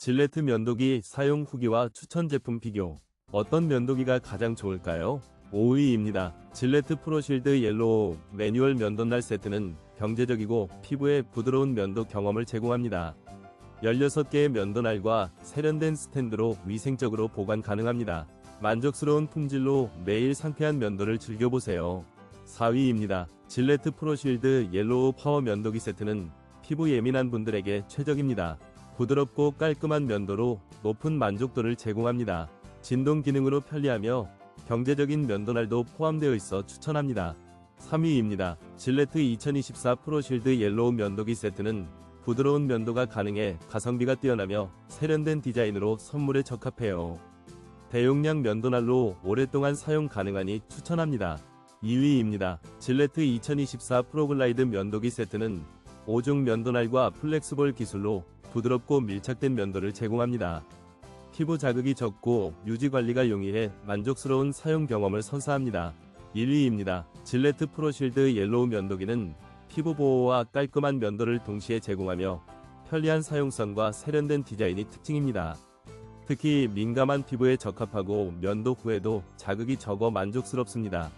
질레트 면도기 사용 후기와 추천 제품 비교. 어떤 면도기가 가장 좋을까요? 5위입니다. 질레트 프로실드 옐로우 매뉴얼 면도날 세트는 경제적이고 피부에 부드러운 면도 경험을 제공합니다. 16개의 면도날과 세련된 스탠드로 위생적으로 보관 가능합니다. 만족스러운 품질로 매일 상쾌한 면도를 즐겨보세요. 4위입니다. 질레트 프로실드 옐로우 파워 면도기 세트는 피부 예민한 분들에게 최적입니다. 부드럽고 깔끔한 면도로 높은 만족도를 제공합니다. 진동 기능으로 편리하며 경제적인 면도날도 포함되어 있어 추천합니다. 3위입니다. 질레트 2024 프로실드 옐로우 면도기 세트는 부드러운 면도가 가능해 가성비가 뛰어나며 세련된 디자인으로 선물에 적합해요. 대용량 면도날로 오랫동안 사용 가능하니 추천합니다. 2위입니다. 질레트 2024 프로글라이드 면도기 세트는 5중 면도날과 플렉스볼 기술로 부드럽고 밀착된 면도를 제공합니다. 피부 자극이 적고 유지 관리가 용이해 만족스러운 사용 경험을 선사합니다. 1위입니다. 질레트 프로실드 옐로우 면도기는 피부 보호와 깔끔한 면도를 동시에 제공하며 편리한 사용성과 세련된 디자인이 특징입니다. 특히 민감한 피부에 적합하고 면도 후에도 자극이 적어 만족스럽습니다.